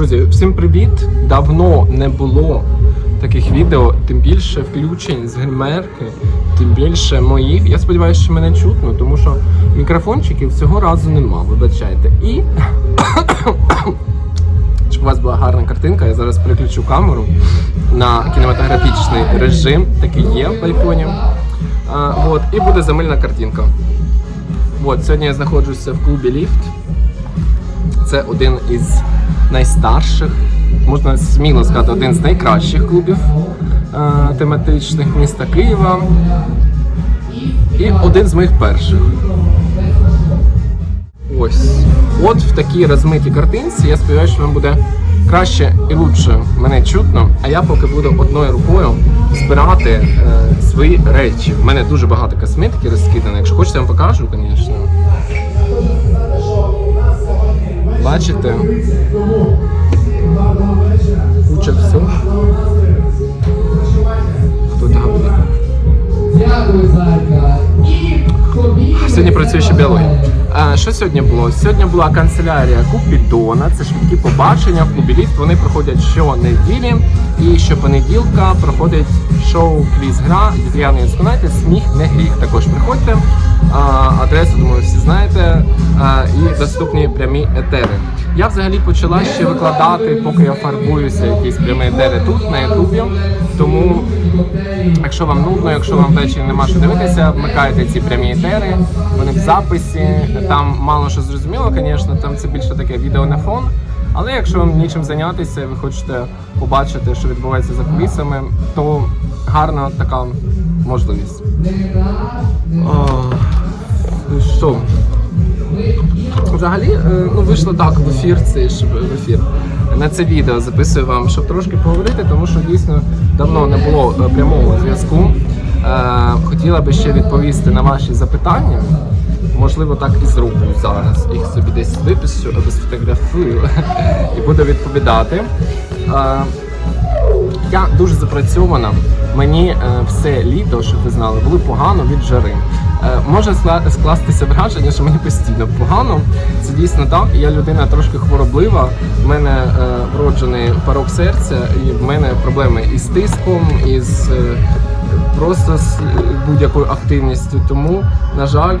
Друзі, всім привіт! Давно не було таких відео, тим більше включень з гримерки, тим більше моїх. Я сподіваюся, що мене чутно, тому що мікрофончиків цього разу нема, вибачайте. І щоб у вас була гарна картинка, я зараз переключу камеру на кінематографічний режим, такий є в айфоні. От, і буде замильна картинка. От, сьогодні я знаходжуся в клубі Ліфт. Це один із найстарших, можна сміло сказати, один з найкращих клубів е, тематичних міста Києва. І один з моїх перших. Ось. От в такій розмитій картинці. Я сподіваюся, що вам буде краще і лучше мене чутно. А я поки буду одною рукою збирати е, свої речі. У мене дуже багато косметики розкидано. Якщо хочете, я вам покажу, звісно. Бачите? Куча всього. Хто там буде? Сьогодні працює ще біологія. А, що сьогодні було? Сьогодні була канцелярія Купідона. Це швидкі побачення в клубі ліфт. Вони проходять щонеділі. І щопонеділка проходить шоу Квіз гра. Дітріани знаєте, сміх не гріх. Також приходьте. Адресу, думаю, всі знаєте. І доступні прямі етери. Я взагалі почала ще викладати, поки я фарбуюся, якісь прямі етери тут на Ютубі. Тому Якщо вам нудно, якщо вам ввечері нема що дивитися, вмикайте ці прямі етери, вони в записі. Там мало що зрозуміло, звісно, там це більше таке відео на фон. Але якщо вам нічим зайнятися, ви хочете побачити, що відбувається за кулісами, то гарна така можливість. Ну що? Взагалі, е, ну вийшло так в ефір цей ж в ефір. На це відео записую вам, щоб трошки поговорити, тому що дійсно давно не було е, прямого зв'язку. Е, Хотіла би ще відповісти на ваші запитання. Можливо, так і зроблю зараз. Їх собі десь випишу або сфотографую і буду відповідати. Я дуже запрацьована. Мені е, все літо, щоб ви знали, було погано від жари. Е, може скластися враження, що мені постійно погано. Це дійсно так. Я людина трошки хвороблива. У мене е, вроджений порок серця, і в мене проблеми із тиском, із просто з будь-якою активністю. Тому, на жаль,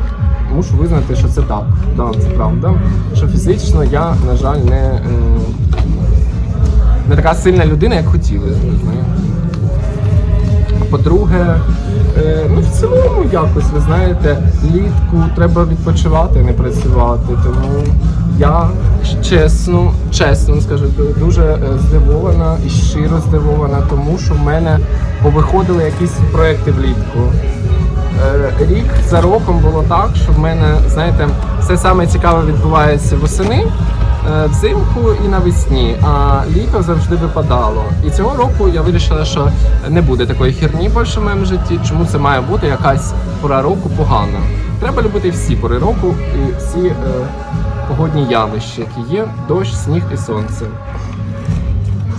мушу визнати, що це так. Да, це правда. Що фізично я, на жаль, не. Не така сильна людина, як хотілося. б. По-друге, е, ну в цілому якось, ви знаєте, літку треба відпочивати, не працювати. Тому я чесно, чесно скажу, дуже е, здивована і щиро здивована, тому що в мене повиходили якісь проекти влітку. Е, Рік за роком було так, що в мене, знаєте, все саме цікаве відбувається восени, взимку і навесні, а літо завжди випадало. І цього року я вирішила, що не буде такої херні більше в моєму житті. Чому це має бути якась пора року погана? Треба любити всі пори року і всі е, погодні явища, які є: дощ, сніг і сонце.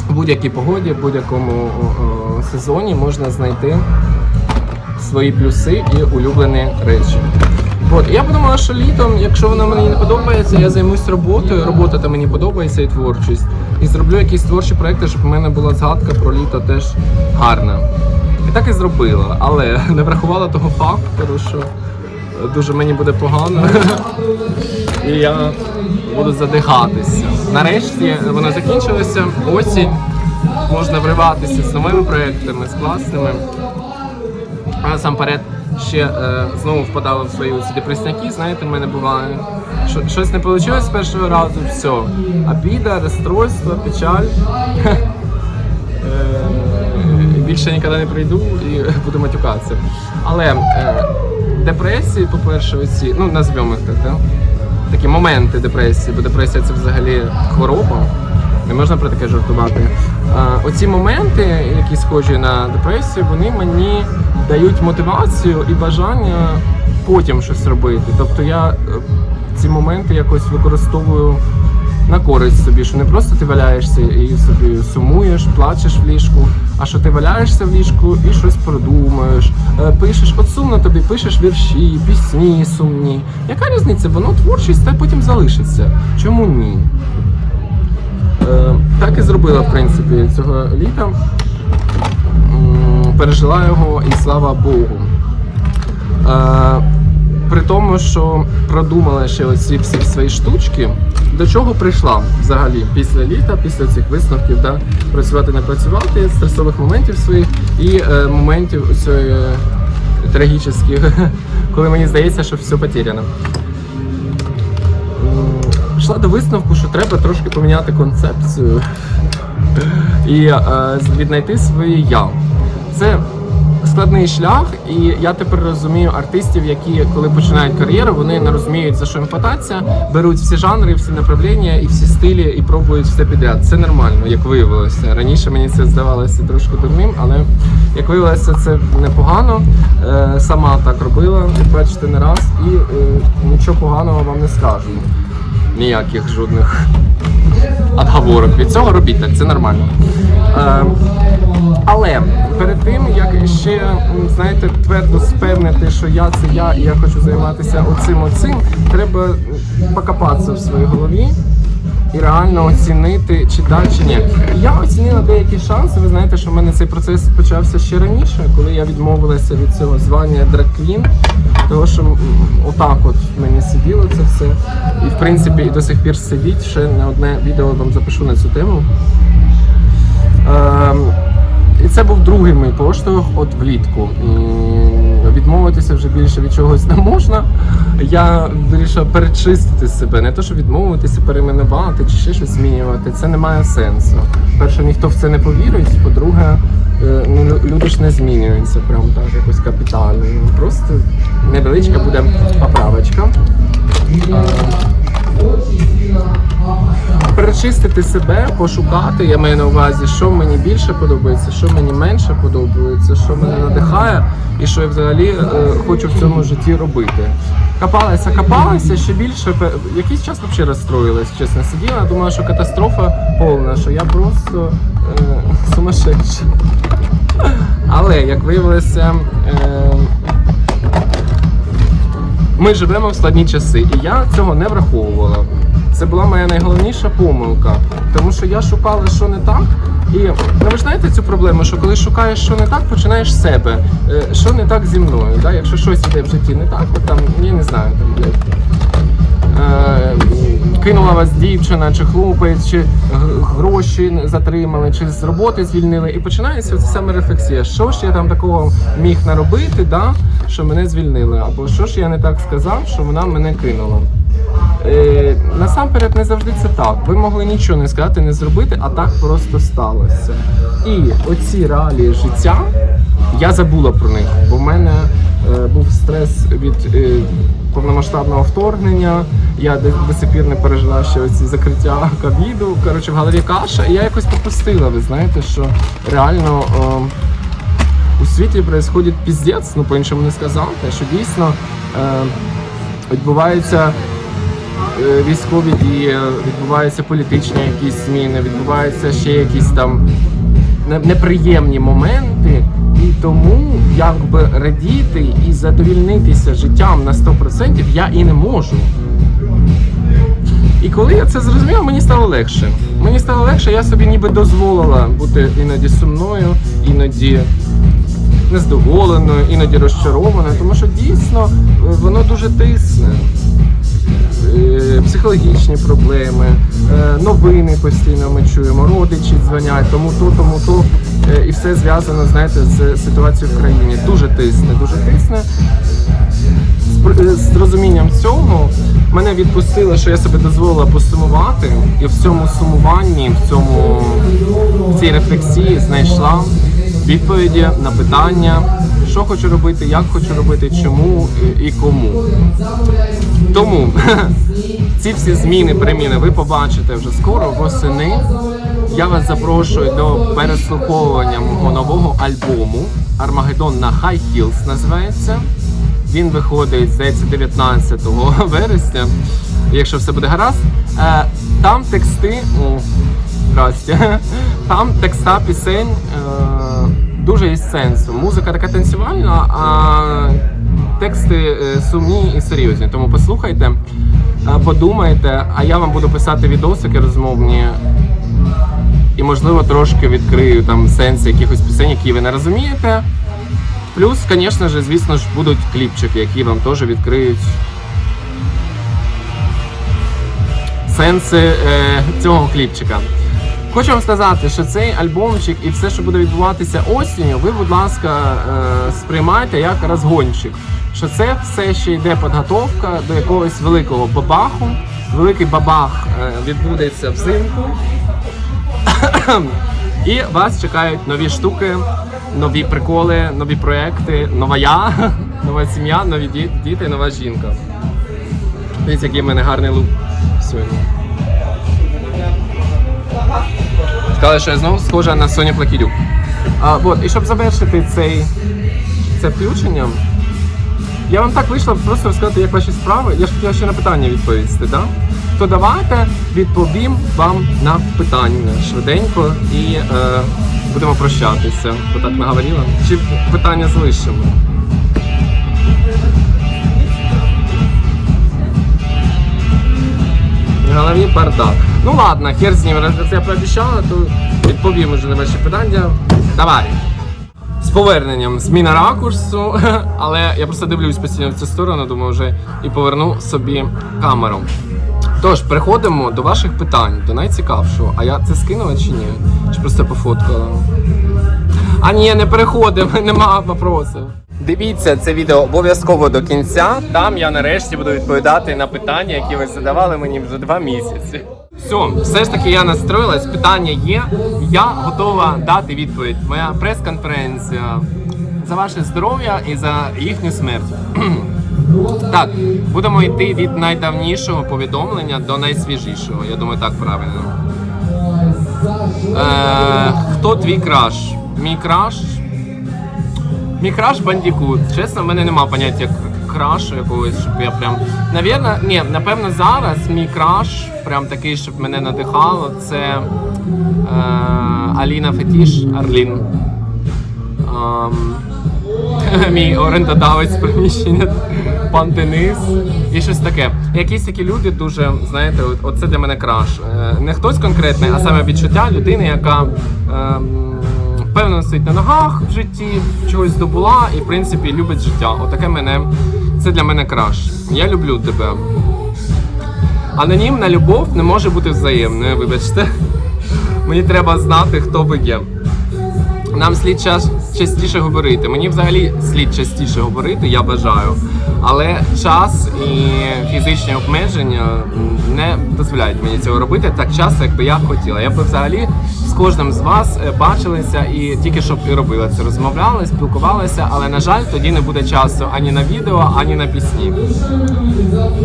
В будь-якій погоді, в будь-якому о, сезоні можна знайти свої плюси і улюблені речі. От я подумала, що літом, якщо воно мені не подобається, я займусь роботою. Робота та мені подобається і творчість. І зроблю якісь творчі проекти, щоб в мене була згадка про літо теж гарна. І так і зробила, але не врахувала того фактору, що дуже мені буде погано. І я буду задихатися. Нарешті воно закінчилося. Осінь. Можна вриватися з новими проектами, з класними. А насамперед ще е, знову впадало в свої ці депресняки, знаєте, в мене буває. Що, щось не вийшло з першого разу, все. Обіда, розстройство, печаль. Е, Більше ніколи не прийду і буду матюкатися. Але е, депресії, по-перше, оці, ну назвемо їх так, да? такі моменти депресії, бо депресія це взагалі хвороба. Не можна про таке жартувати. Оці моменти, які схожі на депресію, вони мені дають мотивацію і бажання потім щось робити. Тобто я е, ці моменти якось використовую на користь собі, що не просто ти валяєшся і собі сумуєш, плачеш в ліжку, а що ти валяєшся в ліжку і щось продумаєш, е, пишеш, от сумно тобі, пишеш вірші, пісні сумні. Яка різниця? Воно творчість та потім залишиться. Чому ні? Е, так і зробила, в принципі, цього літа. Пережила його і слава Богу. Е, при тому, що продумала ще оці всі свої штучки, до чого прийшла взагалі після літа, після цих висновків, да, працювати, не працювати, стресових моментів своїх і е, моментів цієї трагічних, коли мені здається, що все потеряно. Прийшла до висновку, що треба трошки поміняти концепцію і е, віднайти своє я. Це складний шлях, і я тепер розумію артистів, які коли починають кар'єру, вони не розуміють за що їм хвататися, беруть всі жанри, всі направлення і всі стилі і пробують все підряд. Це нормально, як виявилося. Раніше мені це здавалося трошки дурним, але як виявилося, це непогано. Е, сама так робила, як бачите, не раз, і е, нічого поганого вам не скажу. Ніяких жодних отговорок. Від цього робіть так, це нормально. Е, але перед тим, як ще знаєте, твердо спевнити, що я це я і я хочу займатися оцим оцим, треба покопатися в своїй голові і реально оцінити, чи да, чи ні. Я оцінила деякі шанси. Ви знаєте, що в мене цей процес почався ще раніше, коли я відмовилася від цього звання драквін. Того, що отак от мені сиділо це все. І в принципі і до сих пір сидіть. Ще не одне відео вам запишу на цю тему. Ем, і це був другий мій поштовх от влітку. І відмовитися вже більше від чогось не можна. Я вирішив перечистити себе, не то, що відмовитися, перейменувати чи ще щось змінювати. Це не має сенсу. Перше, ніхто в це не повірить. По-друге, е, ну, люди ж не змінюються прям так якось капітально. Просто невеличка буде поправочка. Перечистити себе, пошукати. Я маю на увазі, що мені більше подобається, що мені менше подобається, що мене надихає, і що я взагалі е, хочу в цьому житті робити. Копалася, копалася ще більше. Якийсь час взагалі розстроїлась, чесно сиділа. Думала, що катастрофа повна, що я просто е, сумасшедша. Але як виявилося. Е, ми живемо в складні часи, і я цього не враховувала. Це була моя найголовніша помилка, тому що я шукала, що не так. І ну, ви знаєте цю проблему, що коли шукаєш, що не так, починаєш з себе. Е, Що не так зі мною? Да? Якщо щось іде в житті не так, от там, я не знаю, там, блядь, е, кинула вас дівчина, чи хлопець, чи гроші затримали, чи з роботи звільнили. І починається оця саме рефлексія. Що ж я там такого міг наробити, да, що мене звільнили? Або що ж я не так сказав, що вона мене кинула. Е, насамперед, не завжди це так. Ви могли нічого не сказати, не зробити, а так просто сталося. І оці реалії життя я забула про них, бо в мене був стрес від е, повномасштабного вторгнення. Я до, сих пір не пережила ще оці закриття ковіду. Коротше, в голові каша. І я якось попустила. Ви знаєте, що реально. Е, у світі відбувається піздець, ну по-іншому не сказати, що дійсно е, відбуваються е, військові дії, відбуваються політичні якісь зміни, відбуваються ще якісь там неприємні моменти. Тому якби радіти і задовільнитися життям на 100% я і не можу. І коли я це зрозумів, мені стало легше. Мені стало легше, я собі ніби дозволила бути іноді сумною, іноді нездоволеною, іноді розчарованою, тому що дійсно е, воно дуже тисне. Е, Психологічні проблеми, е, новини постійно ми чуємо, родичі дзвонять, тому то, тому то. Е, І все зв'язано, знаєте, з ситуацією в країні. Дуже тисне, дуже тисне з розумінням цього мене відпустило, що я себе дозволила посумувати, і в цьому сумуванні, в цьому в цій рефлексії знайшла відповіді на питання, що хочу робити, як хочу робити, чому і- кому. Тому ці всі зміни, переміни ви побачите вже скоро восени. Я вас запрошую до переслуховування мого нового альбому Армагеддон на High Heels називається. Він виходить, здається, 19 вересня, якщо все буде гаразд. Е, Там тексти. О, здрасте. Там текста пісень е, дуже із сенсу. Музика така танцювальна, а тексти е, сумні і серйозні. Тому послухайте, е, подумайте, а я вам буду писати відосики розмовні і, можливо, трошки відкрию там сенси якихось пісень, які ви не розумієте. Плюс, звісно ж, звісно ж, будуть кліпчики, які вам теж відкриють сенси е, цього кліпчика. Хочу вам сказати, що цей альбомчик і все, що буде відбуватися осінню, ви, будь ласка, е, сприймайте як розгончик. Що це все ще йде підготовка до якогось великого бабаху. Великий бабах е, відбудеться взимку. І вас чекають нові штуки, нові приколи, нові проекти, нова я, нова сім'я, нові ді- діти, нова жінка. Дивіться, який в мене гарний лук сьогодні. Сказали, що я знову схожа на Соню Плакідюк. А, от, і щоб завершити цей, це включення, я вам так вийшла просто розказати, як ваші справи. Я ж хотіла ще на питання відповісти, да? То давайте відповім вам на питання швиденько і е, будемо прощатися. Бо так наговорила. Чи питання залишимо? В голові бардак. Ну ладно, хер з ним, раз я пообіцяла, то відповім уже на ваші питання. Давай. З поверненням зміна ракурсу, але я просто дивлюсь постійно в цю сторону, думаю, вже і поверну собі камеру. Тож, переходимо до ваших питань, до найцікавшого. А я це скинула чи ні? Чи просто пофоткала? А ні, не переходимо, нема вопросів. Дивіться це відео обов'язково до кінця. Там я нарешті буду відповідати на питання, які ви задавали мені вже два місяці. Все, все ж таки я настроїлась, питання є. Я готова дати відповідь. Моя прес-конференція за ваше здоров'я і за їхню смерть. Так, будемо йти від найдавнішого повідомлення до найсвіжішого. Я думаю, так правильно. Е, хто твій краш? Мій краш? Мій краш бандікут. Чесно, в мене нема поняття крашу якогось, щоб я прям. Навірно, ні, напевно, зараз мій краш, прям такий, щоб мене надихало, це е, Аліна Фетіш Арлін. Ем, мій орендодавець приміщення, пан Денис і щось таке. Якісь такі люди дуже, знаєте, от, оце для мене краш. Е, Не хтось конкретний, а саме відчуття людини, яка ем, впевнено стоїть на ногах в житті, чогось здобула і, в принципі, любить життя. Отаке мене, це для мене краш. Я люблю тебе. Анонімна любов не може бути взаємною, вибачте. Мені треба знати, хто ви є. Нам слід час частіше говорити. Мені взагалі слід частіше говорити, я бажаю. Але час і фізичні обмеження не дозволяють мені цього робити так часто, як би я хотіла. Я б взагалі з кожним з вас е, бачилися і тільки щоб і робила це. Розмовляли, спілкувалися, але на жаль, тоді не буде часу ані на відео, ані на пісні.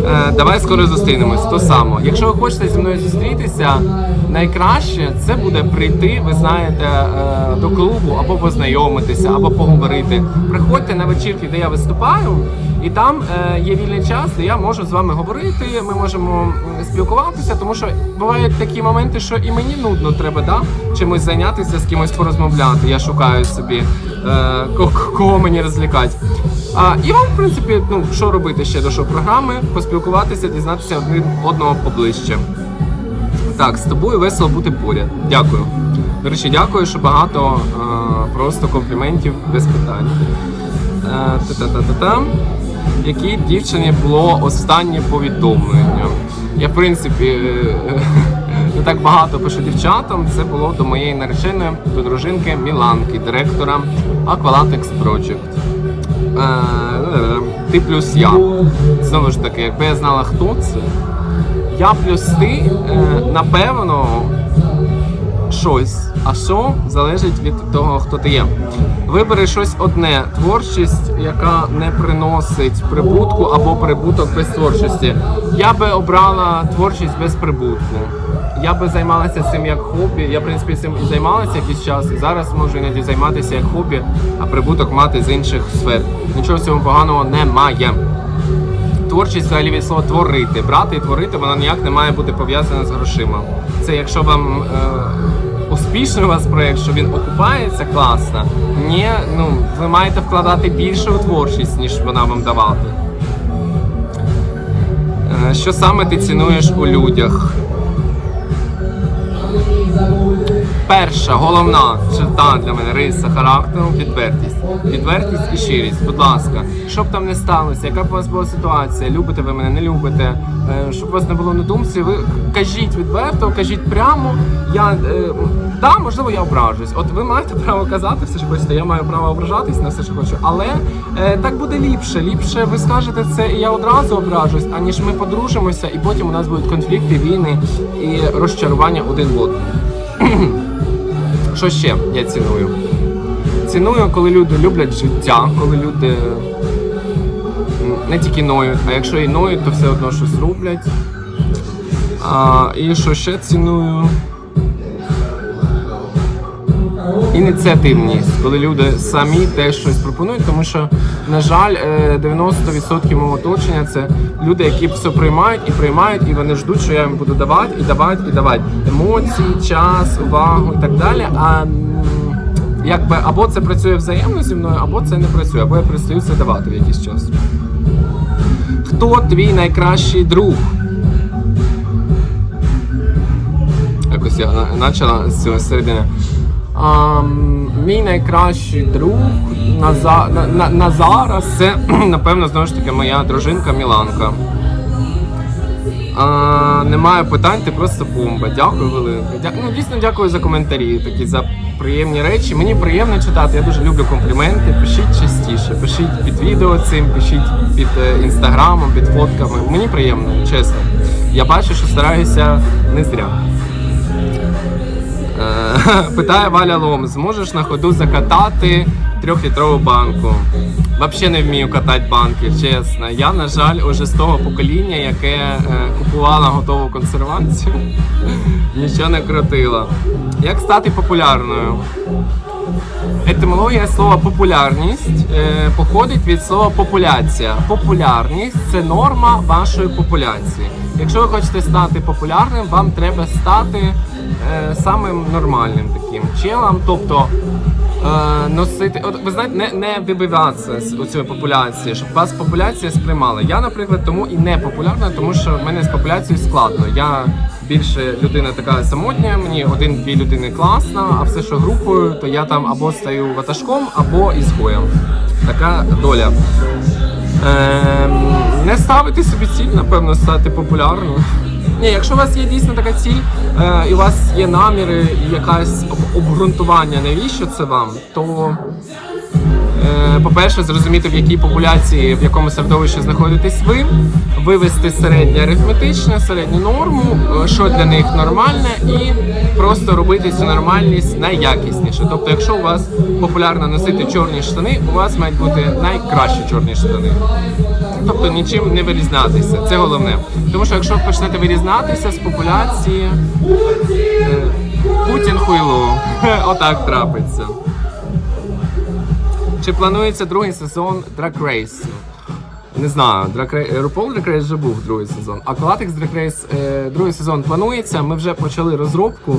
Е, давай скоро зустрінемось. То само. Якщо ви хочете зі мною зустрітися, найкраще це буде прийти, ви знаєте, е, до клубу або познайомитися, або поговорити. Приходьте на вечірки, де я виступаю, і там е, є вільний час, де я можу з вами говорити. Ми можемо спілкуватися, тому що бувають такі моменти, що і мені нудно треба да, чимось зайнятися, з кимось порозмовляти. Я шукаю собі е, кого мені розлікати. А, і вам, в принципі, ну що робити ще до шоу-програми, поспілкуватися, дізнатися один одного поближче. Так, з тобою весело бути поряд. Дякую. До речі, дякую, що багато е, просто компліментів без питань. Е, Та-та-та-та-та. Якій дівчині було останнє повідомлення? Я, в принципі, е, не так багато пишу дівчатам. Це було до моєї нареченої, до дружинки Міланки, директора Aqualatex Project. Е, Ти плюс я. Знову ж таки, якби я знала, хто це, я плюс ти, напевно, щось. А що залежить від того, хто ти є. Вибери щось одне творчість, яка не приносить прибутку або прибуток без творчості. Я би обрала творчість без прибутку. Я би займалася цим як хобі. Я, в принципі, цим і займалася якийсь час, і зараз можу іноді займатися як хобі, а прибуток мати з інших сфер. Нічого в цьому поганого немає. Творчість взагалі від слова творити. Брати і творити вона ніяк не має бути пов'язана з грошима. Це якщо вам е, успішний у вас проєкт, що він окупається класно, ні, ну ви маєте вкладати більше у творчість, ніж вона вам давати. Е, що саме ти цінуєш у людях? Перша, головна черта для мене риса характеру відвертість. Відвертість і щирість. Будь ласка, що б там не сталося, яка б у вас була ситуація, любите ви мене, не любите, е, щоб у вас не було на думці, ви кажіть відверто, кажіть прямо. Я е, да, можливо, я ображусь. От ви маєте право казати все, що хочете. Я маю право ображатись на все, що хочу. Але е, так буде ліпше. Ліпше ви скажете це, і я одразу ображусь, аніж ми подружимося, і потім у нас будуть конфлікти, війни і розчарування один в одному. Що ще я ціную? Ціную, коли люди люблять життя, коли люди не тільки ноють, а якщо і ноють, то все одно щось роблять. А, і що ще ціную? Ініціативність, коли люди самі теж щось пропонують, тому що, на жаль, е, 90% мого оточення це люди, які все приймають і приймають, і вони ждуть, що я їм буду давати і давати і давати емоції, час, увагу і так далі. А якби або це працює взаємно зі мною, або це не працює, або я перестаю це давати в якийсь час. Хто твій найкращий друг? Якось я почала з цього середини. А, мій найкращий друг на, на, на, на зараз це, напевно, знову ж таки моя дружинка Міланка. А, немає питань, ти просто бомба. Дякую велике. Дя... Ну, дійсно дякую за коментарі, такі за приємні речі. Мені приємно читати, я дуже люблю компліменти. Пишіть частіше, пишіть під відео цим, пишіть під е, інстаграмом, під фотками. Мені приємно, чесно. Я бачу, що стараюся не зря. Питає Валя Лом, зможеш на ходу закатати трьохлітрову банку? Взагалі не вмію катати банки, чесно. Я, на жаль, уже з того покоління, яке е, купувало готову консервацію, нічого не крутила. Як стати популярною? Етимологія слова популярність е, походить від слова популяція. Популярність це норма вашої популяції. Якщо ви хочете стати популярним, вам треба стати е, самим нормальним таким челом, тобто е, носити. От ви знаєте, не, не вибиватися з цієї популяції, щоб вас популяція сприймала. Я, наприклад, тому і не популярна, тому що в мене з популяцією складно. Я більше людина така самотня, мені один-дві людини класно, а все, що групою, то я там або стаю ватажком, або ізгоєм. Така доля. Ем, не ставити собі ціль, напевно, стати популярною. Ні, якщо у вас є дійсно така ціль, е, і у вас є наміри і якесь об- обґрунтування, навіщо це вам, то По-перше, зрозуміти, в якій популяції, в якому середовищі знаходитесь ви, вивести середнє арифметичне, середню норму, е, що для них нормальне, і просто робити цю нормальність найякісніше. Тобто, якщо у вас популярно носити чорні штани, у вас мають бути найкращі чорні штани. Тобто нічим не вирізнятися. Це головне. Тому що якщо ви почнете вирізнятися з популяції, е, Путін хуйло. Отак трапиться. Чи планується другий сезон Drag Race? Не знаю, Drag Race, RuPaul Drag Race вже був другий сезон. А Colatix Drag Race е, другий сезон планується. Ми вже почали розробку,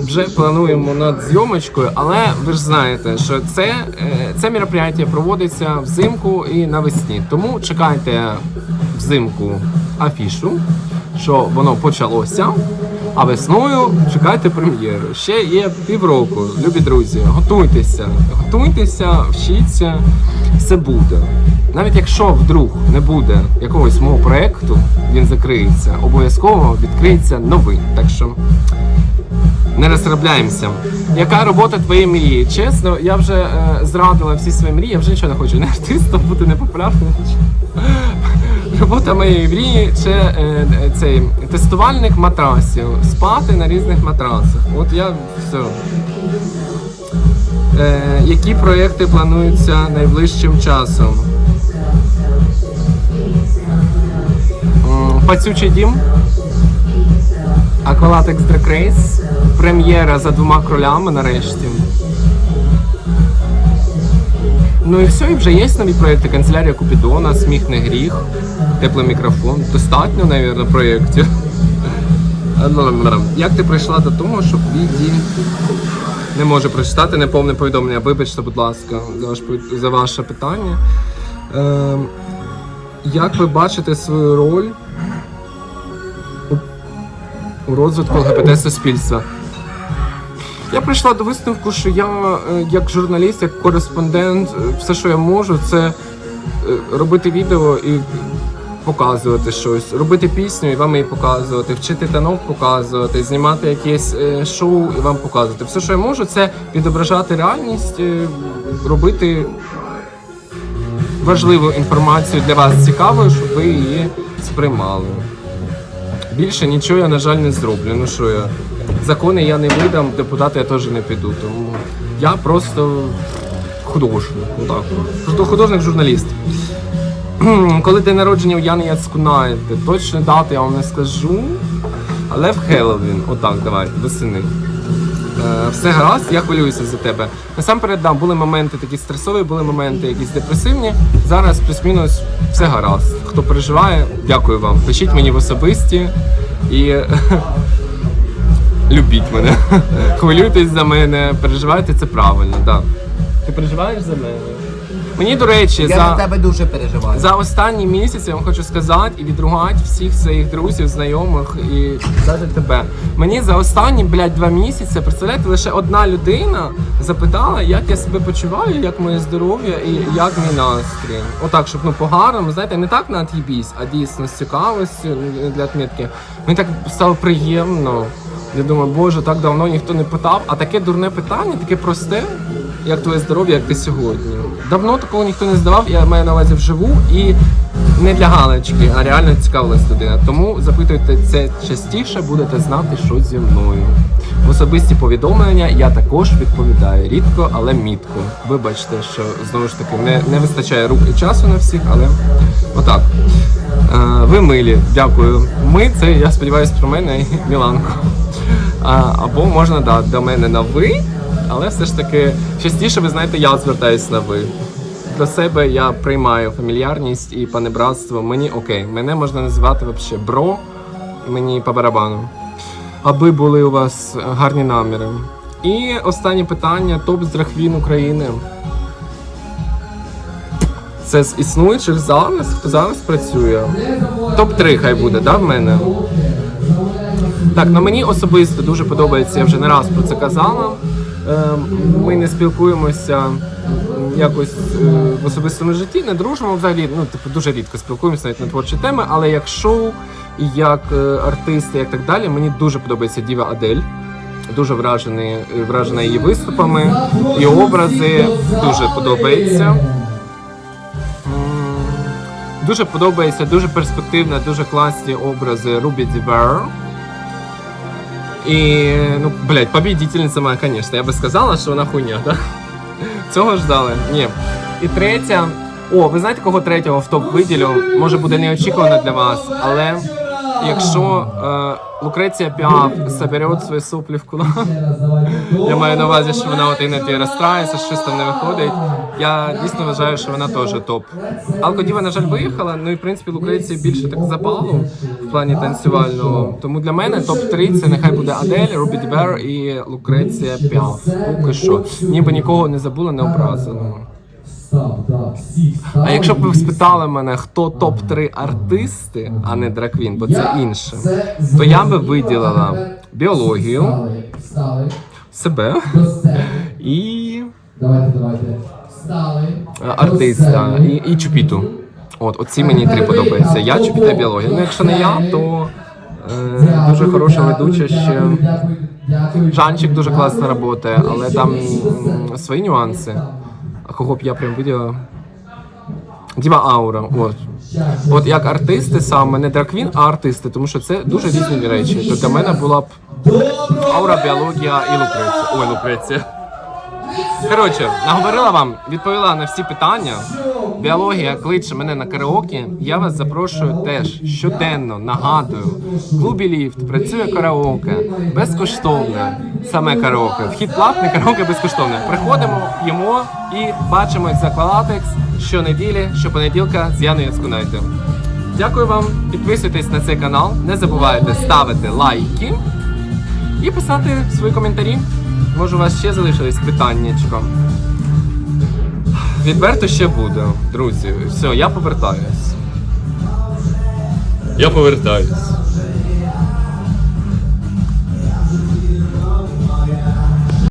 вже плануємо над зйомочкою, але ви ж знаєте, що це, е, це мероприятие проводиться взимку і навесні. Тому чекайте взимку афішу, що воно почалося. А весною чекайте прем'єру. Ще є півроку, любі друзі. Готуйтеся, готуйтеся, вчіться, все буде. Навіть якщо вдруг не буде якогось мого проекту, він закриється, обов'язково відкриється новий. Так що не розслабляємося. Яка робота твоєї мрії? Чесно, я вже е, зрадила всі свої мрії, я вже нічого не хочу. Не артистом бути не популярним. Робота моєї мрії це е, цей тестувальник матрасів. Спати на різних матрасах. От я все. Е, які проєкти плануються найближчим часом? Пацючий дім. Аквалатекс Race. Прем'єра за двома кролями нарешті. Ну і все, і вже є нові проєкти. Канцелярія Купідона, Сміх не гріх, теплий мікрофон. Достатньо, мабуть, проєктів. Як ти прийшла до того, щоб віді не може прочитати неповне повідомлення? Вибачте, будь ласка, за, ваше питання. Ем, як ви бачите свою роль у розвитку ЛГБТ суспільства? Я прийшла до висновку, що я е, як журналіст, як кореспондент, е, все, що я можу, це е, робити відео і показувати щось, робити пісню і вам її показувати, вчити танок показувати, знімати якесь шоу і вам показувати. Все, що я можу, це відображати реальність, робити важливу інформацію для вас цікавою, щоб ви її сприймали. Більше нічого я, на жаль, не зроблю. Ну що я? Закони я не видам, депутати я теж не піду. Тому я просто художник. Отак. Худо- Художник-журналіст. Коли день народження у Яни Яцкунаєте, точно дати я вам не скажу. Але в Хеллоуін, отак, давайте, восени. Е, все гаразд, я хвилююся за тебе. Насамперед, да, були моменти такі стресові, були моменти якісь депресивні. Зараз плюс-мінус все гаразд. Хто переживає, дякую вам. Пишіть мені в особисті і любіть мене. Хвилюйтесь за мене, переживайте це правильно. Да. Ти переживаєш за мене? Мені, до речі, Я за... за тебе дуже переживаю. За останні місяці я вам хочу сказати і відругати всіх своїх друзів, знайомих і навіть тебе. Мені за останні, блядь, два місяці, представляєте, лише одна людина запитала, як я себе почуваю, як моє здоров'я і як мій настрій. Отак, щоб ну по-гарному, знаєте, не так на от'їбісь, а дійсно з цікавістю ну, для отмітки. Мені так стало приємно. Я думаю, боже, так давно ніхто не питав. А таке дурне питання, таке просте, як твоє здоров'я, як ти сьогодні. Давно такого ніхто не здавав, я маю на увазі вживу і не для галочки, а реально цікавилась людина. Тому запитуйте це частіше, будете знати, що зі мною. В особисті повідомлення я також відповідаю рідко, але мітко. Вибачте, що знову ж таки не, не вистачає рук і часу на всіх, але отак. Е, ви милі, дякую. Ми це, я сподіваюся, про мене і Міланку. А, або можна да, до мене на ви, але все ж таки частіше, ви знаєте, я звертаюсь на ви. До себе я приймаю фамільярність і панебратство. Мені окей, мене можна називати взагалі бро, мені по барабану. Аби були у вас гарні наміри. І останнє питання: топ з драхвін України. Це з існуючих зараз, зараз працює. Топ-3 хай буде, да, в мене? Так, ну мені особисто дуже подобається, я вже не раз про це казала. Е, Ми не спілкуємося якось е, в особистому житті, не дружимо взагалі. Ну, типу, дуже рідко спілкуємося навіть на творчі теми, але як шоу як е, артисти, як так далі, мені дуже подобається Діва Адель. Дуже вражений, е, вражена її виступами, і образи дуже подобається. Дуже подобається, дуже перспективна, дуже класні образи Рубі Дівер. І, ну, блядь, побідительниця моя, звісно, я би сказала, що вона хуйня, да? Цього ждали? Ні. І третя. О, ви знаєте, кого третього в топ виділю? Може буде неочікувано для вас, але якщо е, Лукреція Піаф собере свої соплі в кулак, я маю на увазі, що вона от іноді розстраюється, щось там не виходить. Я дійсно вважаю, що вона теж топ. Алкодіва, на жаль, виїхала. Ну і в принципі Лукреції більше так запалу в плані танцювального. Тому для мене топ 3 це нехай буде Адель, Рубі Дібер і Лукреція Піаф. Поки що. Ніби нікого не забула, не образила. А якщо б ви спитали мене, хто топ 3 артисти, а не драквін, бо це інше, то я би виділила біологію, себе і Давайте, давайте. Е, артиста, і, і чупіту. От, оці мені три подобаються. Я чупіта біологія. Ну, якщо не я, то е, дуже хороша ведуча ще. Жанчик дуже класно працює, але там м, свої нюанси. А кого б я прям виділа? Діма Аура. От. От як артисти саме, не драквін, а артисти, тому що це дуже різні речі. То для мене була б аура, біологія і Лукреція. Ой, Лукреція. Коротше, наговорила вам, відповіла на всі питання. Біологія кличе мене на караоке. Я вас запрошую теж щоденно. Нагадую, в клубі ліфт працює караоке безкоштовне. Саме караоке. Вхід платний, караоке безкоштовне. Приходимо, п'ємо і бачимо за Аквалатекс щонеділі, щопонеділка з Яною Яцкунайте. Дякую вам, підписуйтесь на цей канал, не забувайте ставити лайки і писати свої коментарі. Може, у вас ще залишились питаннячко. Відверто ще буде, друзі. Все, я повертаюсь. Я повертаюсь.